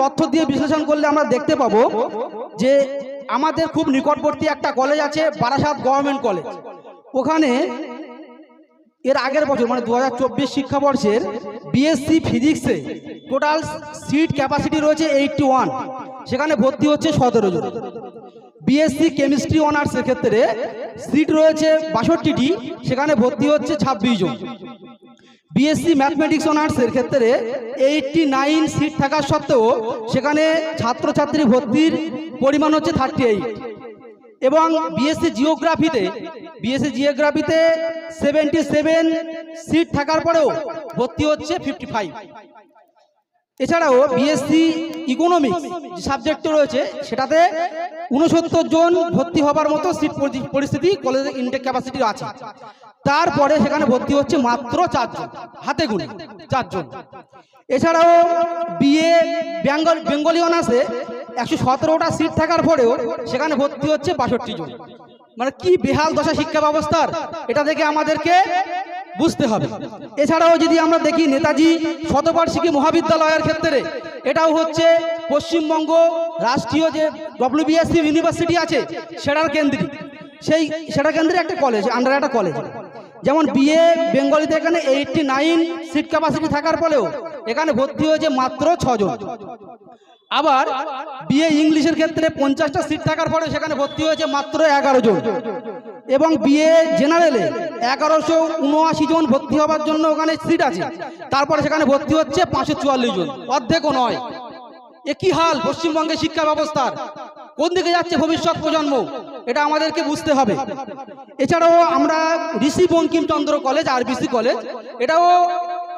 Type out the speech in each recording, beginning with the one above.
তথ্য দিয়ে বিশ্লেষণ করলে আমরা দেখতে পাবো যে আমাদের খুব নিকটবর্তী একটা কলেজ আছে বারাসাত গভর্নমেন্ট কলেজ ওখানে এর আগের বছর মানে দু হাজার চব্বিশ শিক্ষাবর্ষের বিএসসি ফিজিক্সে টোটাল সিট ক্যাপাসিটি রয়েছে এইটটি ওয়ান সেখানে ভর্তি হচ্ছে সতেরো জন। বিএসসি কেমিস্ট্রি অনার্সের ক্ষেত্রে সিট রয়েছে বাষট্টিটি, সেখানে ভর্তি হচ্ছে ছাব্বিশ জন। বিএসসি ম্যাথমেটিক্স অনার্সের ক্ষেত্রে এইটটি নাইন সিট থাকা সত্ত্বেও সেখানে ছাত্রছাত্রী ভর্তির পরিমাণ হচ্ছে থার্টি এইট এবং বিএসসি জিওগ্রাফিতে বিএসসি জিওগ্রাফিতে সেভেন্টি সেভেন সিট থাকার পরেও ভর্তি হচ্ছে ফিফটি ফাইভ এছাড়াও বিএসসি ইকোনমিক্স যে সাবজেক্ট রয়েছে, সেটাতে উনসত্তর জন ভর্তি হবার মতো সিট পরিস্থিতি কলেজের ইনটেক ক্যাপাসিটি আছে। তারপরে সেখানে ভর্তি হচ্ছে মাত্র চারজন, হাতে গুনে চারজন। এছাড়াও বিএ বেঙ্গল বেঙ্গলি অনার্সে একশো সতেরোটা সিট থাকার পরেও সেখানে ভর্তি হচ্ছে বাষট্টি জন। মানে কি বেহাল দশা শিক্ষা ব্যবস্থার, এটা থেকে আমাদেরকে বুঝতে হবে। এছাড়াও যদি আমরা দেখি নেতাজি শতবার্ষিকী মহাবিদ্যালয়ের ক্ষেত্রে, এটাও হচ্ছে পশ্চিমবঙ্গ রাষ্ট্রীয় যে ডব্লিউবিএসসি ইউনিভার্সিটি আছে, সেটার কেন্দ্রিক সেই, সেটা কেন্দ্রে একটা কলেজ আন্ডার একটা কলেজ যেমন বিএ বেঙ্গলিতে এখানে এইটটি নাইন সিট ক্যাপাসিটি থাকার ফলেও এখানে ভর্তি হয়েছে মাত্র ছজন। আবার বিএ ইংলিশের ক্ষেত্রে পঞ্চাশটা সিট থাকার পরে সেখানে ভর্তি হয়েছে মাত্র এগারো জন। এবং বিএ জেনারেলে এগারোশো উনআশি জন ভর্তি হওয়ার জন্য ওখানে সিট আছে। তারপরে সেখানে ভর্তি হচ্ছে পাঁচশো চুয়াল্লিশ জন। অর্ধেকও নয়। এ কি হাল? পশ্চিমবঙ্গের শিক্ষা ব্যবস্থার। কোন দিকে যাচ্ছে ভবিষ্যৎ প্রজন্ম? এটা আমাদেরকে বুঝতে হবে। এছাড়াও আমরা Rishi Bankimchandra college RBC college, এটাও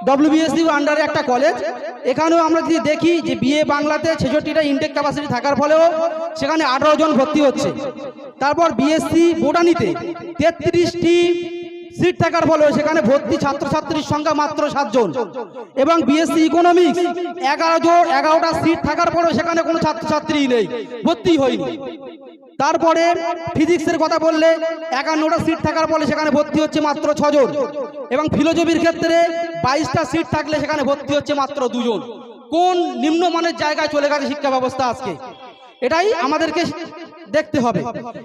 ডব্লিউবিএসসি আন্ডারে একটা কলেজ এখানেও আমরা যদি দেখি যে বিএ বাংলাতে ছেষট্টিটা ইনটেক ক্যাপাসিটি থাকার ফলেও সেখানে আঠারো জন ভর্তি হচ্ছে। তারপর বিএসসি বোটানিতে তেত্রিশটি সিট থাকার ফলে সেখানে ভর্তি ছাত্রছাত্রীর সংখ্যা মাত্র সাতজন এবং বিএসসি ইকোনমিক্স এগারো জন, এগারোটা সিট থাকার পরেও সেখানে কোনো ছাত্রছাত্রী নেই। ভর্তি হয়নি। তারপরে ফিজিক্সের কথা বললে একান্নটা সিট থাকার ফলে সেখানে ভর্তি হচ্ছে মাত্র ছজন। এবং ফিলোজফির ক্ষেত্রে বাইশটা সিট থাকলে সেখানে ভর্তি হচ্ছে মাত্র দুজন। কোন নিম্নমানের জায়গায় চলে গেছে শিক্ষা ব্যবস্থা আজকে? এটাই আমাদেরকে দেখতে হবে।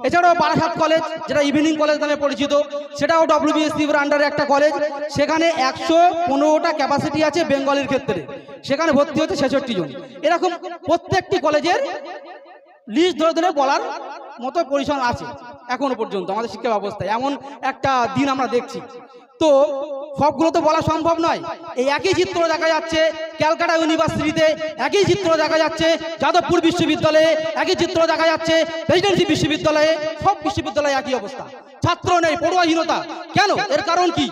এছাড়াও বারাসাত কলেজ যেটা ইভিনিং কলেজ নামে পরিচিত, সেটাও ডব্লিউবিএসসির আন্ডারে একটা কলেজ সেখানে একশো পনেরোটা ক্যাপাসিটি আছে বেঙ্গলের ক্ষেত্রে। সেখানে ভর্তি হচ্ছে ছেষট্টি জন। এরকম প্রত্যেকটি কলেজের লিস্ট ধরে ধরে বলার মতো পরিসর আছে এখনও পর্যন্ত আমাদের শিক্ষা ব্যবস্থায় এমন একটা দিন আমরা দেখছি। তো সবগুলো তো বলা সম্ভব নয়। এই একই চিত্র দেখা যাচ্ছে ক্যালকাটা ইউনিভার্সিটিতে, একই চিত্র দেখা যাচ্ছে যাদবপুর বিশ্ববিদ্যালয়ে, একই চিত্র দেখা যাচ্ছে প্রেসিডেন্সি বিশ্ববিদ্যালয়ে, সব বিশ্ববিদ্যালয়ে একই অবস্থা। ছাত্র নেই, পড়ুয়াহীনতা। কেন? এর কারণ কি?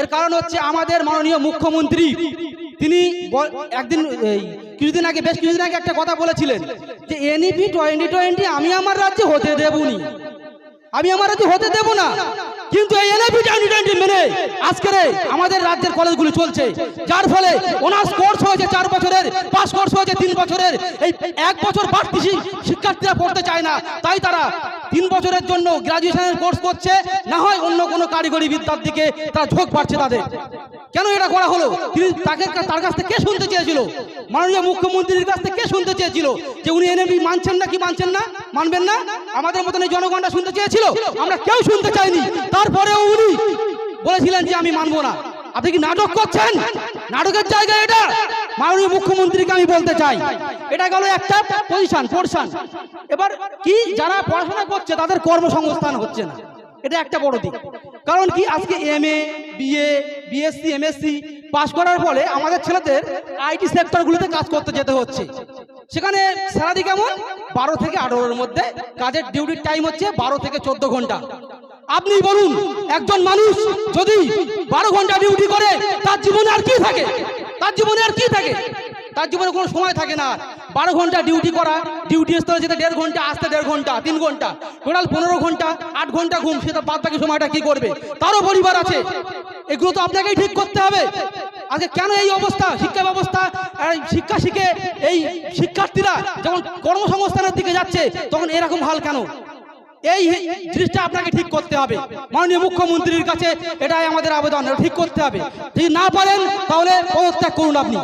এর কারণ হচ্ছে আমাদের মাননীয় মুখ্যমন্ত্রী তিনি একদিন, এই, কিছুদিন আগে, বেশ কিছুদিন আগে একটা কথা বলেছিলেন যে এনইপি টোয়েন্টি টোয়েন্টি আমি আমার রাজ্যে হতে দেবনি। আমি আমার রাজ্যে হতে দেব না। কিন্তু এই এনআইপি টোয়েন্টি টোয়েন্টি মেনে আজকের আমাদের রাজ্যের কলেজগুলি চলছে। যার ফলে অনার্স কোর্স হয়েছে চার বছরের, পাস কোর্স হয়েছে তিন বছরের। এই এক বছর বাড়তি শিক্ষার্থীরা পড়তে চায় না। তাই তারা তিন বছরের জন্য গ্রাজুয়েশনের কোর্স করছে। না হয় অন্য কোনো কারিগরি বিদ্যার দিকে তারা ঝোঁক পাচ্ছে তাদের। কেন এটা করা হলো? তিনি তাকে তার কাছ থেকে কে শুনতে চেয়েছিল? মাননীয় মুখ্যমন্ত্রীর কাছ থেকে কে শুনতে চেয়েছিল? যে উনি এনএবি মানছেন না কি মানছেন না? মানবেন না? আমাদের মতন এই জনগণটা শুনতে চেয়েছিল? আমরা কেউ শুনতে চাইনি। তারপরেও উনি বলেছিলেন যে আমি মানবো না। আপনি কি নাটক করছেন? নাটকের জায়গা এটা। মাননীয় মুখ্যমন্ত্রীকে আমি বলতে চাই। এটা গেল একটা পজিশন পোর্শন এবার কি যারা পড়াশোনা করছে, তাদের কর্মসংস্থান হচ্ছে না। এটা একটা বড় দিক। কারণ কি? আজকে M A BA BSc MSc পাশ করার ফলে আমাদের ছেলেদের আইটি সেক্টরগুলোতে কাজ করতে যেতে হচ্ছে। সেখানে স্যালারি কেমন? বারো থেকে আঠারোর মধ্যে। কাজের ডিউটির টাইম হচ্ছে বারো থেকে চোদ্দ ঘণ্টা। আপনি বলুন, একজন মানুষ যদি বারো ঘণ্টা ডিউটি করে, তার জীবনে আর কি থাকে? তার জীবনে আর কি থাকে? তার জীবনে কোনো সময় থাকে না। বারো ঘণ্টা ডিউটি করা ডিউটি স্থলে যেতে দেড় ঘণ্টা, আসতে দেড় ঘণ্টা, তিন ঘণ্টা, টোটাল পনেরো ঘণ্টা, আট ঘণ্টা ঘুম সেটা বাদ বাকি সময়টা কি করবে? তারও পরিবার আছে। এগুলো তো আপনাকেই ঠিক করতে হবে। আজকে কেন এই অবস্থা? শিক্ষা ব্যবস্থা শিক্ষা শিখে এই শিক্ষার্থীরা যখন কর্মসংস্থানের দিকে যাচ্ছে, তখন এরকম হাল কেন? এই জিনিসটা আপনাকে ঠিক করতে হবে। মাননীয় মুখ্যমন্ত্রীর কাছে এটাই আমাদের আবেদন ঠিক করতে হবে। যদি না পারেন, তাহলে পদত্যাগ করুন আপনি।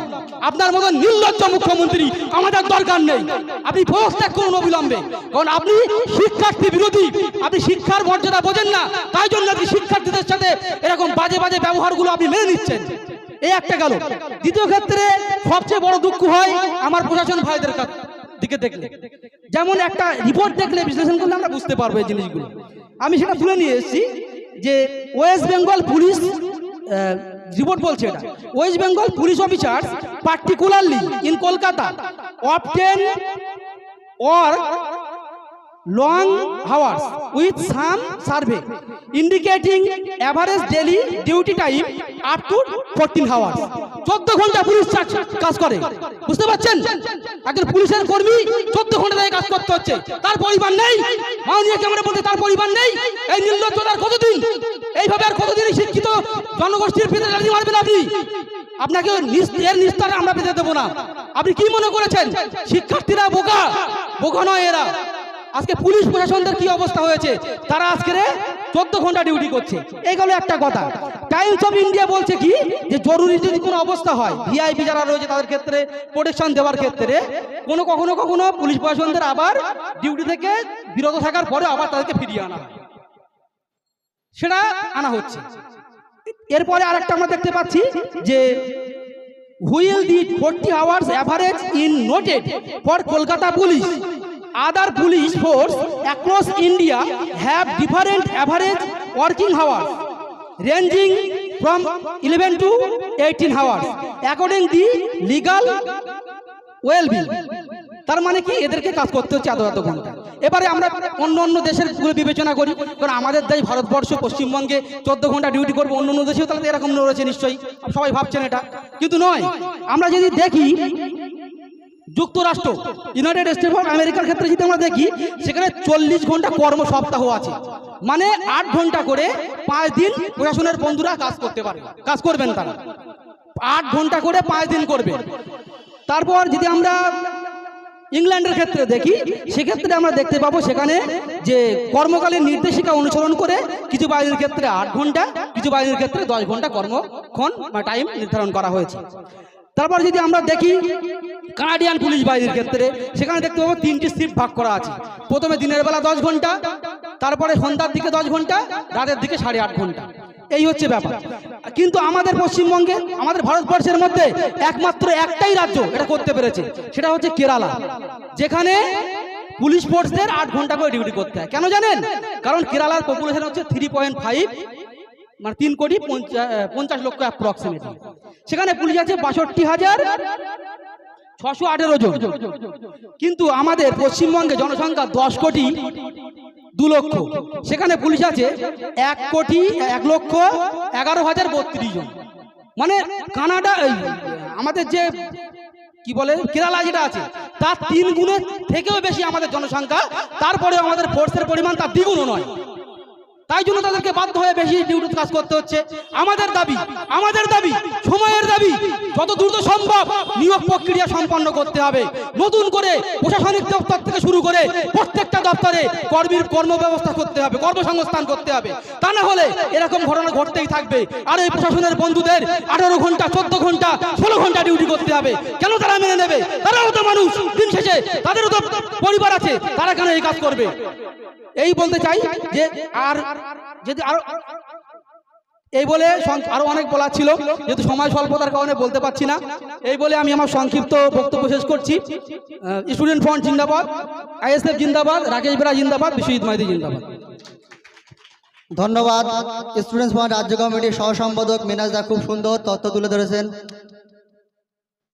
আপনার মতন নির্লজ্জ মুখ্যমন্ত্রী আমাদের দরকার নেই। আপনি পদত্যাগ করুন অবিলম্বে। কারণ আপনি শিক্ষার্থী বিরোধী। আপনি শিক্ষার মর্যাদা বোঝেন না, তাই জন্য আপনি শিক্ষার্থীদের সাথে এরকম বাজে বাজে ব্যবহারগুলো আপনি মেনে নিচ্ছেন। এই একটা গেল। দ্বিতীয় ক্ষেত্রে সবচেয়ে বড় দুঃখ হয় আমার প্রশাসন ভাইদের কাছে। দিকে দেখলে। যেমন একটা রিপোর্ট দেখলে বিশ্লেষণ করলে আমরা বুঝতে পারব এই জিনিসগুলো। আমি সেটা তুলে নিয়ে এসেছি যে ওয়েস্ট বেঙ্গল পুলিশ রিপোর্ট বলছে এটা। West Bengal police officer particularly in Kolkata often or long hours with some survey, indicating average daily duty time up to 14 hours. 14 ঘণ্টা পুলিশ কাজ করে। বুঝতে পারছেন? একজন পুলিশের কর্মী 14 ঘণ্টা ধরে কাজ করতে হচ্ছে। তার পরিবার নেই। মাননীয় ক্যামেরা বলতে তার পরিবার নেই। এই নির্লজ্জতার কতদিন? এইভাবে আর কতদিন শিক্ষিত জনগোষ্ঠীর ভিতরে লাঠি মারবেন আপনি? আপনাকে এর নিস্তারে আমরা পেতে দেবো না। আপনি কি মনে করেছেন? শিক্ষার্থীরা বোকা। বোকা নয় এরা। আজকে পুলিশ প্রশাসনদের কি অবস্থা হয়েছে? তারা আজকে চোদ্দ ঘণ্টা ডিউটি করছে। এই গেল একটা কথা। টাইমস অফ ইন্ডিয়া বলছে কি? যে জরুরি যদি কোনো অবস্থা হয় ভিআইপি যারা রয়েছে তাদের ক্ষেত্রে প্রোটেকশন দেওয়ার ক্ষেত্রে, কোনো কখনো কখনো পুলিশ প্রশাসনদের আবার ডিউটি থেকে বিরত থাকার পরে আবার তাদেরকে ফিরিয়ে আনা সেটা আনা হচ্ছে। এরপরে আরেকটা আমরা দেখতে পাচ্ছি যে while the forty hours average in noted for Kolkata police other police force across India have different average working hours ranging from eleven to eighteen hours according the legal bill তার মানে কি? এদেরকে কাজ করতে হচ্ছে এত এত ঘণ্টা। এবারে আমরা অন্য অন্য দেশের বিবেচনা করি, কারণ আমাদের দেশ ভারতবর্ষ, পশ্চিমবঙ্গে চোদ্দ ঘণ্টা ডিউটি করব, অন্য অন্য দেশেও তাহলে এরকম রয়েছে নিশ্চয়ই। সবাই ভাবছেন এটা। কিন্তু নয়, আমরা যদি দেখি যুক্তরাষ্ট্র ইউনাইটেড স্টেট অফ আমেরিকার ক্ষেত্রে যদি আমরা দেখি, সেখানে চল্লিশ ঘণ্টা কর্ম সপ্তাহ আছে। মানে আট ঘণ্টা করে পাঁচ দিন প্রশাসনের বন্ধুরা কাজ করতে পারে কাজ করবেন তারা। আট ঘণ্টা করে পাঁচ দিন করবে। তারপর যদি আমরা ইংল্যান্ডের ক্ষেত্রে দেখি, সেক্ষেত্রে আমরা দেখতে পাবো সেখানে যে কর্মকালীন নির্দেশিকা অনুসরণ করে কিছু বাহিনীর ক্ষেত্রে আট ঘণ্টা, কিছু বাহিনীর ক্ষেত্রে দশ ঘণ্টা কর্মক্ষণ বা টাইম নির্ধারণ করা হয়েছে। তারপর যদি আমরা দেখি কানাডিয়ান পুলিশ বাহিনীর ক্ষেত্রে, সেখানে দেখতে পাবো তিনটি শিফট ভাগ করা আছে। প্রথমে দিনের বেলা দশ ঘণ্টা, তারপরে সন্ধ্যার দিকে দশ ঘণ্টা, রাতের দিকে সাড়ে আট ঘণ্টা। এই হচ্ছে ব্যাপার। কিন্তু আমাদের পশ্চিমবঙ্গে, আমাদের ভারতবর্ষের মধ্যে একমাত্র একটাই রাজ্য এটা করতে পেরেছে, সেটা হচ্ছে কেরালা। যেখানে পুলিশ ফোর্সদের আট ঘণ্টা করে ডিউটি করতে হয়। কেন জানেন? কারণ কেরালার পপুলেশন হচ্ছে থ্রি পয়েন্ট ফাইভ মানে তিন কোটি পঞ্চা- পঞ্চাশ লক্ষ অ্যাপ্রক্সিমেটলি সেখানে পুলিশ আছে বাষট্টি হাজার ছশো আঠেরো জন। কিন্তু আমাদের পশ্চিমবঙ্গে জনসংখ্যা দশ কোটি দু লক্ষ। সেখানে পুলিশ আছে এক কোটি এক লক্ষ এগারো হাজার বত্রিশ জন। মানে কানাডা আমাদের যে, কি বলে, কেরালা যেটা আছে, তার তিন গুণের থেকেও বেশি আমাদের জনসংখ্যা। তারপরে আমাদের ফোর্সের পরিমাণ তার দ্বিগুণও নয়। তাই জন্য তাদেরকে বাধ্য হয়ে বেশি ডিউটি কাজ করতে হচ্ছে। আমাদের দাবি আমাদের দাবি, সময়ের দাবি, যত দ্রুত সম্ভব নিয়োগ প্রক্রিয়া সম্পন্ন করতে হবে। নতুন করে প্রশাসনিক দপ্তর থেকে শুরু করে প্রত্যেকটা দপ্তরে কর্মীর কর্মব্যবস্থা করতে হবে, কর্মসংস্থান করতে হবে। তা না হলে এরকম ঘটনা ঘটতেই থাকবে। আর এই প্রশাসনের বন্ধুদের আঠারো ঘণ্টা, চোদ্দ ঘণ্টা, ষোলো ঘণ্টা ডিউটি করতে হবে। কেন তারা মেনে নেবে? তারাও তো মানুষ। দিন শেষে তাদেরও তো পরিবার আছে। তারা কেন এই কাজ করবে? এই বলতে চাই যে আর যদি আরও এই বলে আরও অনেক বলার ছিল, যেহেতু সময় স্বল্পতার কারণে বলতে পারছি না। এই বলে আমি আমার সংক্ষিপ্ত বক্তব্য শেষ করছি। স্টুডেন্ট ফ্রন্ট জিন্দাবাদ আইএসএফ জিন্দাবাদ, রাকেশ বেরা জিন্দাবাদ, বিশ্বজিৎ মাইতি জিন্দাবাদ। ধন্যবাদ। স্টুডেন্টস ফ্রন্ট রাজ্য কমিটির সহ সম্পাদক মিনাজদা খুব সুন্দর তথ্য তুলে ধরেছেন।